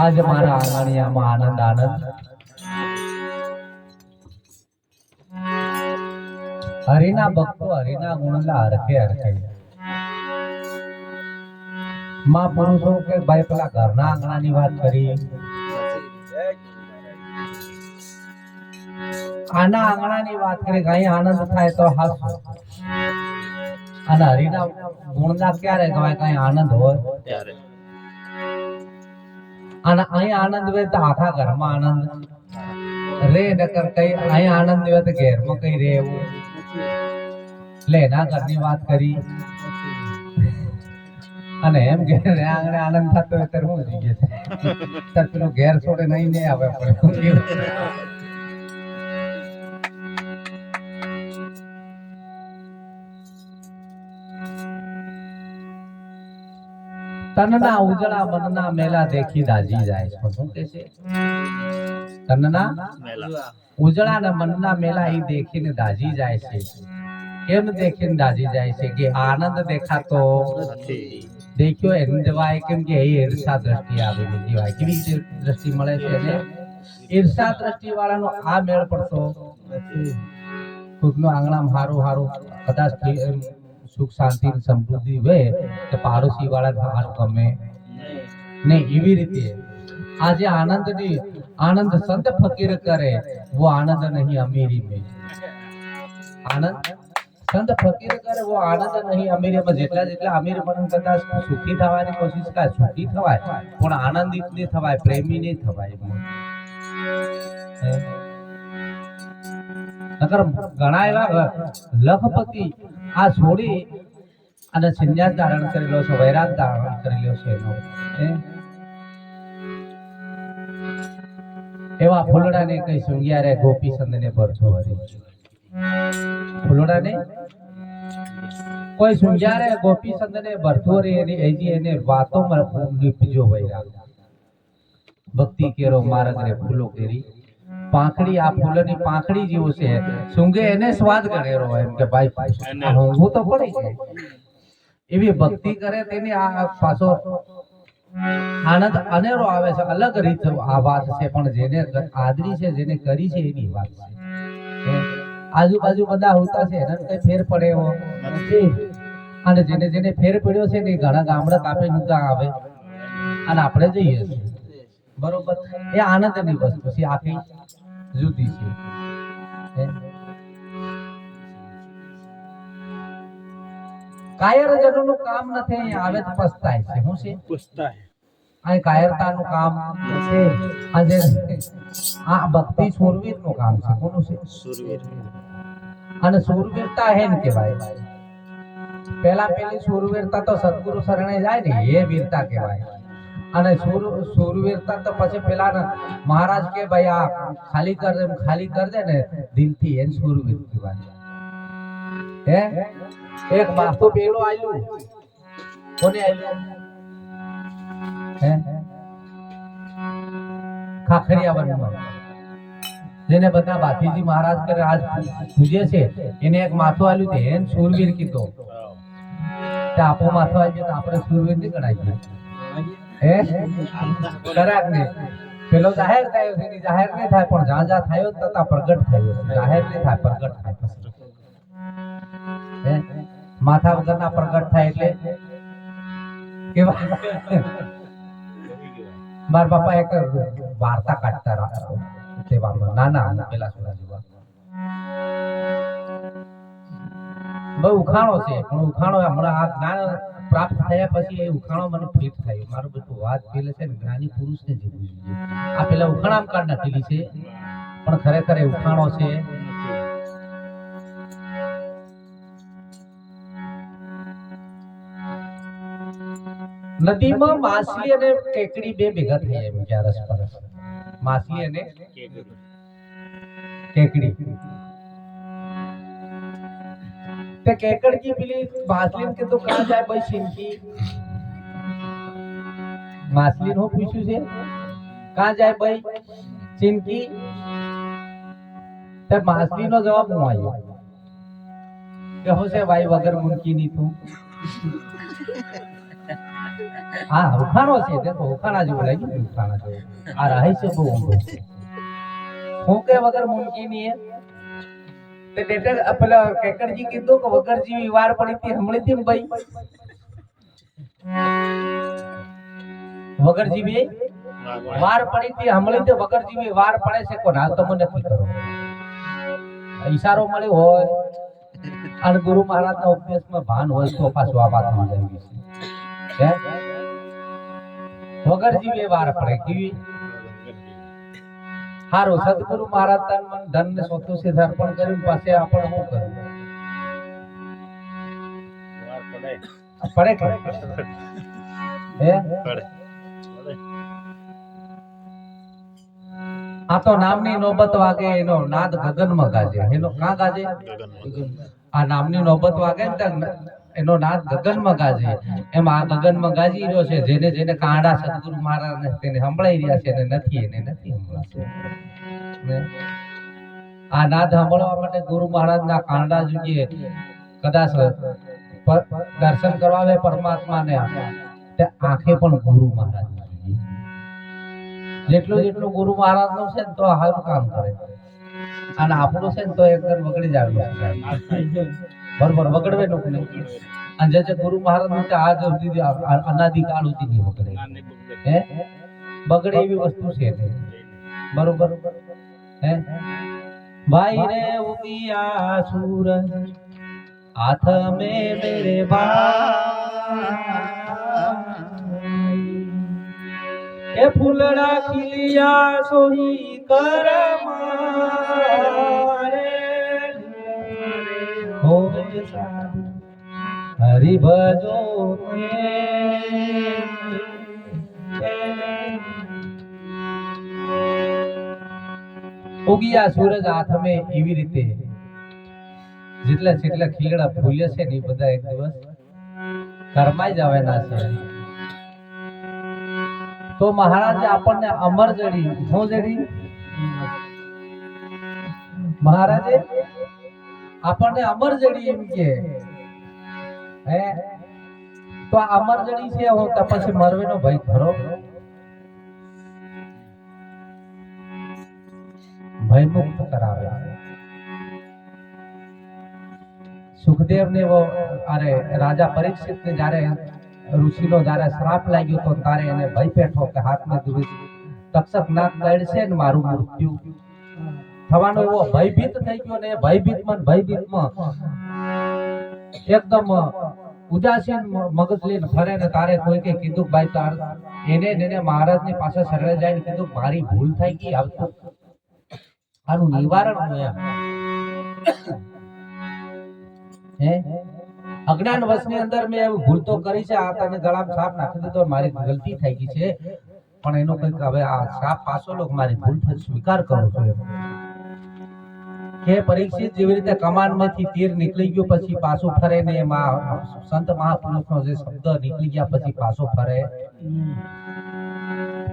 આજ મારા આંગણિયામાં આનંદ આનંદ. હરિના ભક્તો, હરિના ગુણલા હરખે હરખે. માં પુરુષો કે ભાઈ પેલા ઘરના આંગણાની વાત કરી. આના આંગણાની વાત કરી, કઈ આનંદ થાય તો હાસો. અને હરિના ગુણના ક્યારે કહેવાય કઈ આનંદ હોય? ત્યારે અને અહીં આનંદ હોય તો આખા ઘરમાં આનંદ. રે નકર કઈ, અહીં આનંદ હોય તો ઘેરમાં કઈ રે એવું. એટલે એના ઘરની વાત કરી. અને એમ કે આંગણે આનંદ થતો હોય ત્યારે હું જઈએ છે ઘેર છોડે નહીં નહીં આવે આપણે તનના ઉજળા મનના મેલા દેખી દાજી જાય છે. શું કે છે? તનના ઉજળા ને મનના મેલા એ દેખીને દાજી જાય છે. કેમ દેખીને દાજી જાય છે? કે આનંદ દેખાતો નથી. દેખ્યો એને જવાય કેમ કે એ ઈર્ષા દ્રષ્ટિ આવેલી કહેવાય કેવી દ્રષ્ટિ મળે છે એને? ઈર્ષા દ્રષ્ટિ વાળાનો આ મેળ પડતો ખુદનું કોઈકનું આંગણામાં હારું હારું કદાચ એમ સુખ, શાંતિ સમૃદ્ધિ હોય તો પાડોશી વાળા ગમે. નહીં એવી રીતે આજે આનંદની આનંદ સંત ફકીર કરે, વો આનંદ નહીં અમીરી મે. આનંદ સંત ફકીર કરે, વો આનંદ નહીં અમીરીમાં જેટલા જેટલા અમીર બનન કરતા સુખી થવાની કોશિશ કર, સુખી થવાય, પણ આનંદિત નહીં થવાય, પ્રેમી નહીં થવાય નકર ઘણા એવા લખપતિ આ છોડી અને સંન્યાસ ધારણ કરેલો છે, વૈરાગ ધારણ કરેલો છે એનો? એવા ફૂલડાને કઈ સુંગ્યા રે, ગોપી સંદને ભરતો હરી ફૂલડાને? કોઈ સુંગ્યા રે, ગોપી સંદને ભરતો રે એની એજી એને વાતો માં, નીપજો વૈરાગ. ભક્તિ કેરો માર્ગ રે ફૂલો કેરી. પાંખડી આ ફૂલની પાંખડી જેવું છે. સુંગે એને સ્વાદ ગણેરો એમ કે ભાઈ હું તો પડી છે એવી ભક્તિ કરે તેની આ પાછો આનંદ અનેરો આવે છે. અલગ રીત આ વાત છે પણ જેને આદરી છે જેને કરી છે એની વાત છે. આજુબાજુ બધા હોતા છે એને કઈ ફેર પડે એવો અને જેને જેને ફેર પડ્યો છે ને ઘણા ગામડા કાપે નુકા આવે. અને આપણે જઈએ છીએ. બરોબર? એ આનંદની વસ્તુ છે આખી જુદી છે. કાયરજનોનું કામ નથી અહીંયા આવે તો પસ્તાય છે. શું છે? પસ્તાય. અહીં કાયરતાનું કામ છે આજે આ ભક્તિ સુરવીરનું કામ છે. કોનું છે? સુરવીર અને સુરવીરતા હે ને કહેવાય. પહેલા પેલી સુરવીરતા તો સદગુરુ શરણે જાય ને એ વીરતા કહેવાય. અને સુર સુરવીરતા તો પછી પેલા મહારાજ કે ભાઈ, આ ખાલી કર દે, ખાલી કર દે ને દિલથી એ સુરવીર કહેવાય હે? એક માથું પેલો આલ્યું. કોને આલ્યું? હે? ખાખરિયા વનમાં. જેને બધા બાથીજી મહારાજ કરે, આજ પૂજે છે, એને એક માથું આલ્યું તે સુરવીર કીધો. આપો માથું આવી તો આપણે સુરવીર નહીં ગણાય. હે? ને પેલો જાહેર થયો છે જાહેર નહીં થાય, પણ જ્યાં થયો તથા પ્રગટ થયો જાહેર નહીં થાય, પ્રગટ થાય. માથા માથા વગરના પ્રગટ થાય એટલે? કેવા મારા બાપા એક વાર્તા કાઢતા રહ્યા તેવામાં નાના ના પેલા સોના જેવા. બહુ ઉખાણો છે, પણ ઉખાણો હમણાં આ જ્ઞાન પ્રાપ્ત થયા પછી એ ઉખાણો મને ફિટ થયો. મારો બધું વાત પેલે છે જ્ઞાની પુરુષને જીવવું જોઈએ આ પેલા ઉખાણામ કાર્ડ નાખેલી છે. પણ ખરેખર એ ઉખાણો છે. નદીમાં માછલી અને કેકડી બે ભેગા થયા એમ કે રસપરસ માછલી અને કેકડી. ते केकड़ की बिली भासलिन के तो कहाँ जाए भाई सिमकी માસલીન હો પૂછ્યું છે? કાં જાય ભાઈ ચિંકી તે માસલીનો જવાબ હું આવ્યો કે હો છે ભાઈ વગર મુનકી ની તું હા ઉખાણો છે તે તો ઉખાણા જેવું લાગ્યું ઉખાણા જેવું. આ રહી છે. બહુ હું કે વગર મુનકી ની ડેટર પેલા કેકડજી કીધું કે વગર જેવી વાર પડી હતી હમણાં થી ભાઈ. વગર જેવી વાર પડી હતી હમણાં થી વગર જેવી વાર પડે છે કોણ હાલ તો નથી કરો ઈશારો મળ્યો હોય, અને ગુરુ મહારાજના ઉપદેશમાં ભાન હોય તો પાછું આ વાત સમજાવી છે હે? વગર વાર પડે, કેવી? હારું સદગુરુ મહારાજ તન મન ધન ને સોતું સિદ્ધ અર્પણ કર્યું પાસે આપણ હું કરું પડે હે? આ તો નામની નોબત વાગે એનો નાદ ગગનમાં ગાજે. એનો કા ગાજે? આ નામની નોબત વાગે ને એનો નાદ ગગનમાં ગાજે એમ આ ગગનમાં ગાજી રહ્યો છે, જેને જેને કાંડા સદગુરુ મહારાજ તેને સંભળાઈ રહ્યા છે એને નથી એને નથી આ નાદ સાંભળવા માટે ગુરુ મહારાજ ના કાંડા જોઈએ. કદાચ દર્શન કરવા આવે પરમાત્માને, તે આંખે પણ ગુરુ મહારાજ જેટલું જેટલું ગુરુ મહારાજનું છે તો સારું કામ કરે. અને આપણું છે તો એકદમ વગડી જાય. બરોબર વગડવે નું નહીં અને જે જે ગુરુ મહારાજનું આ- અનાદિ કાળ સુધી નહીં વગડે. હે? બગડે એવી વસ્તુ છે. બરોબર? હે? ભાઈ રે ઉમિયા સુર હાથ મે મેરે ભાઈ એ ફૂલડા ખીલિયા સોહી કર હરિ ભજો ઉગિયા સૂરજ હાથમે એવી રીતે. જેટલા જેટલા ખીલડા ફૂલ્યા છે ને એ બધા એક દિવસ કરમાઈ જવાના છે. તો મહારાજે આપણને અમર જડી શું જડી? મહારાજે આપણને અમર એમ કે. હે? તો આ અમર જડી છે પછી મરવેનો ભય ખરો? ભયમુક્ત કરાવે. સુખદેવ ને વો, અરે રાજા પરીક્ષિત ને જ્યારે ઋષિનો જ્યારે શ્રાપ લાગ્યો તો તારે એને ભય પેઠો કે હાથમાં દુરી તક્ષક નાક કરડશે ને મારું મૃત્યુ? થવાનો એવો ભયભીત થઈ ગયો ને ભયભીતમાં ભયભીતમાં એકદમ ઉદાસીન મગજ લઈને ફરે ને તારે કોઈ કે કીધું ભાઈ તાર એને એને મહારાજની પાસે શરણે જઈને કીધું મારી ભૂલ થઈ ગઈ આવતું આનું નિવારણ હું અજ્ઞાન વશની અંદર મેં એવું ભૂલ તો કરી છે, આ તને ગળામાં સાપ નાખી દીધો મારી ગલતી થઈ ગઈ છે. પણ એનો કંઈક હવે આ સાપ પાછો લો મારી ભૂલ સ્વીકાર કરું છું કે પરીક્ષિત, જેવી રીતે કમાનમાંથી તીર નીકળી ગયું, પછી પાછું ફરે ને એમાં સંત મહાપુરુષનો જે શબ્દ નીકળી ગયા, પછી પાછો ફરે.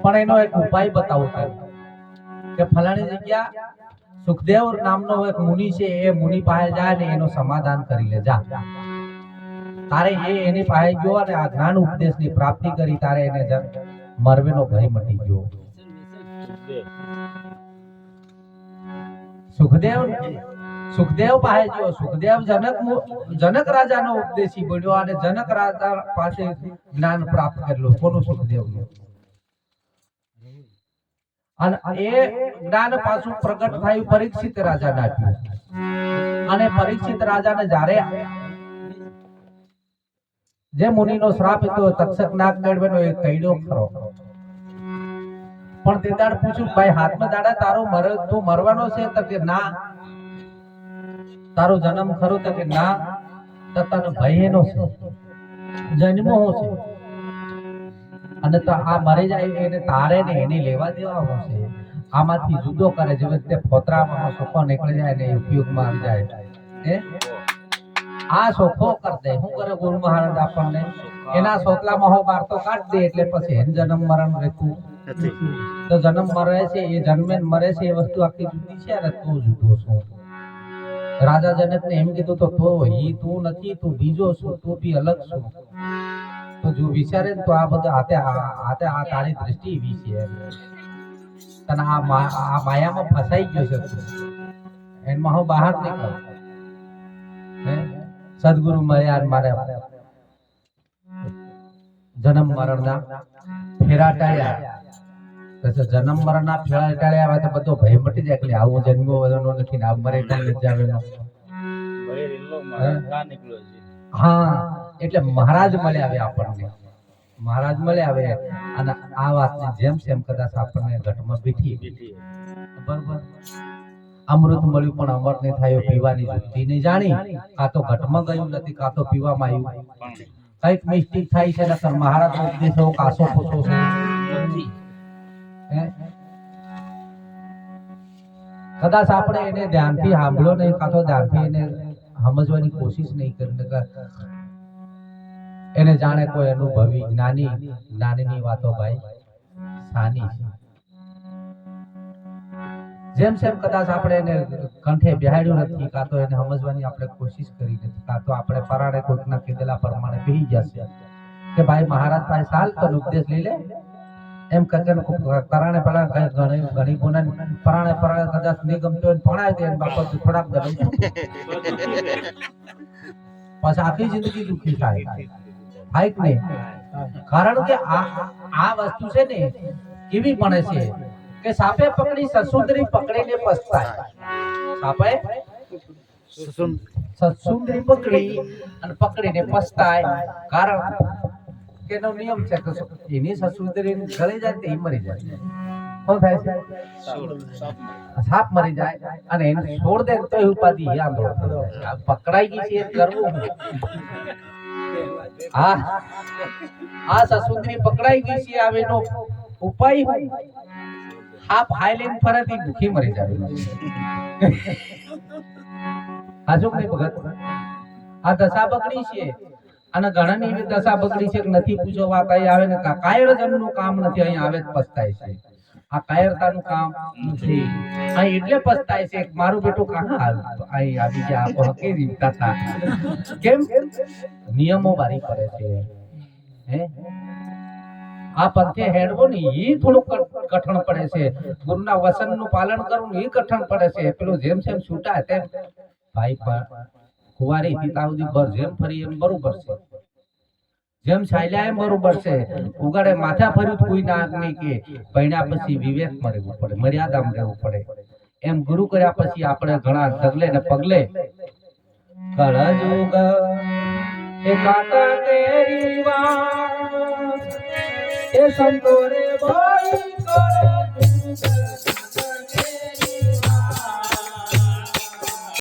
પણ એનો એક ઉપાય બતાવો કે ફલાણી જગ્યા સુખદેવ નામનો એક મુનિ છે, એ મુનિ પાસે જાય ને એનું સમાધાન કરી લે, જા. તારે એ એની પાસે ગયો અને આ જ્ઞાન ઉપદેશની પ્રાપ્તિ કરી, તારે એને મરવેનો ભય મટી ગયો. સુખદેવ સુખદેવ પાસે જો સુખદેવ જનક જનક રાજાનો ઉપદેશી બન્યો અને જનક રાજા પાસે જ્ઞાન પ્રાપ્ત કરેલું. કોનું સુખદેવ અને એ જ્ઞાન પાછું પ્રગટ થયું પરીક્ષિત રાજાને આપ્યું. અને પરીક્ષિત રાજાને જ્યારે જે મુનિનો શ્રાપ હતો તક્ષક નાગ મેળવેનો એ કઈડો ખરો. પણ તે દાડ પૂછ્યું, ભાઈ હાથમાં દાડા તારો મર, તું મરવાનો છે તો કે ના? તારો જન્મ ખરો તો કે ના? તો તને ભય એનો છે. જન્મ હું છે. અને તો આ મરી જાય એને તારે ને એને લેવા દેવા છે. આમાંથી જુદો કરે, જેવી રીતે ફોતરામાં સોખો નીકળી જાય ને ઉપયોગમાં આવી જાય. હે? આ સોખો કર દે. શું કરે ગુરુ મહારાજ આપણને? એના સોતલામાં હો બાર તો કાઢ દે, એટલે પછી હેન જન્મ મરણ રહેતું. તો જન્મ મરે છે, એ જન્મે મરે છે એ વસ્તુ આખી જુદી છે અને તું જુદો છો? રાજા જનક ને એમ કીધું તો તો એ તું નથી, તું બીજો છું, તું બી અલગ છું. તો જો વિચારે તો આ બધા આતે આતે આ તારી દ્રષ્ટિ એવી છે તને આ આ માયામાં ફસાઈ ગયો છે તું. એમાં હું બહાર નીકળ. હે? સદગુરુ મળ્યા મારે જન્મ મરણના ફેરા પછી જન્મ મરણના ફેળા ટાળે આવે તો બધો ભય મટી જાય. એટલે આવું જન્મો વધવાનો નથી આ મરે એટલે જ જાવેલો ભાઈ રેલો મારા કા નીકળ્યો છે. હા એટલે મહારાજ મળે આવે આપણને. મહારાજ મળે આવે અને આ વાતની જેમ તેમ કદાચ આપણને ઘટમાં બેઠી બરોબર. અમૃત મળ્યું પણ અમર નહીં થાય પીવાની યુક્તિ નહીં જાણી. કાં તો ઘટમાં ગયું નથી કાં તો પીવામાં આવ્યું. કંઈક મિસ્ટેક થાય છે નકર મહારાજ નો ઉપદેશ કાસો પૂછો છે. નથી? કદાચ આપણે એને ધ્યાનથી સાંભળો નહીં, કાં તો ધ્યાનથી એને સમજવાની કોશિશ નહીં કરી એને જાણે કોઈ અનુભવી જ્ઞાની, જ્ઞાનીની વાતો ભાઈ સાની છે. જેમ કદાચ આપણે એને કંઠે બેહાડ્યું નથી, કાં તો એને સમજવાની આપણે કોશિશ કરી નથી, કાં તો આપણે પરાણે કોઈકના કીધેલા પ્રમાણે બેહી જશે. કે ભાઈ મહારાજ પાસે સાલ તો ઉપદેશ લઈ લે. એમ કરતા પરાણે પરાણે ઘણી ઘણી ગુના પરાણે પરાણે કદાચ નહીં ગમતો હોય ભણાય દે બાપા થોડાક દરમ પછી આખી જિંદગી દુઃખી થાય. હાઈક નહીં? કારણ કે આ આ વસ્તુ છે ને કેવી બને છે કે સાપે પકડી સસુંદરી પકડીને પસ્તાય. સાપે? સસુંદરી પકડી અને પકડીને પસ્તાય. કારણ કે નિયમ છે કે એની સસુંદરી ગળી જાય તે મરી જાય. શું થાય છે? સાપ મરી જાય અને એને છોડ દે તો ઉપાધિ હોય. પકડાઈ ગઈ છે કરવું હા? આ સસુંદરી પકડાઈ ગઈ છે આવે નો ઉપાય હોય આ ફાઇલિંગ ફરતી ભૂખી મરી જાય. હાજુ કઈ ભગત? આ દશા બગડી છે. અને ઘણાની એવી દશા બગડી છે નથી પૂછો વાત આવે ને કાયર જનનું કામ નથી, અહીં આવે પસ્તાય છે. આ કાયરતાનું કામ નથી. અહીં એટલે પસ્તાય છે મારું બેટું કાં આવ્યું અહીં આવી ગયા? આપો હકે રીતતા હતા. કેમ? નિયમો બારી પડે છે. હે? આ પંથે હેડવો ને એ થોડું કઠણ પડે છે. ગુરુના વસનનું પાલન કરવું એ કઠણ પડે છે. પેલું જેમ જેમ છૂટા તેમ. ભાઈ પણ કુંવારી સુધી બર જેમ ફરી એમ બરોબર છે. જેમ ચાલ્યા એમ બરોબર છે, ઉગાડે માથા ફર્યું કોઈ ના નહીં કે, ભણ્યા પછી વિવેકમાં રહેવું પડે, મર્યાદામાં રહેવું પડે. એમ ગુરુ કર્યા પછી આપણે ઘણા ડગલે ને પગલે કળજુગ એ કાકા તેરી વાત, એ સંતોરે ભાઈ કળજુગ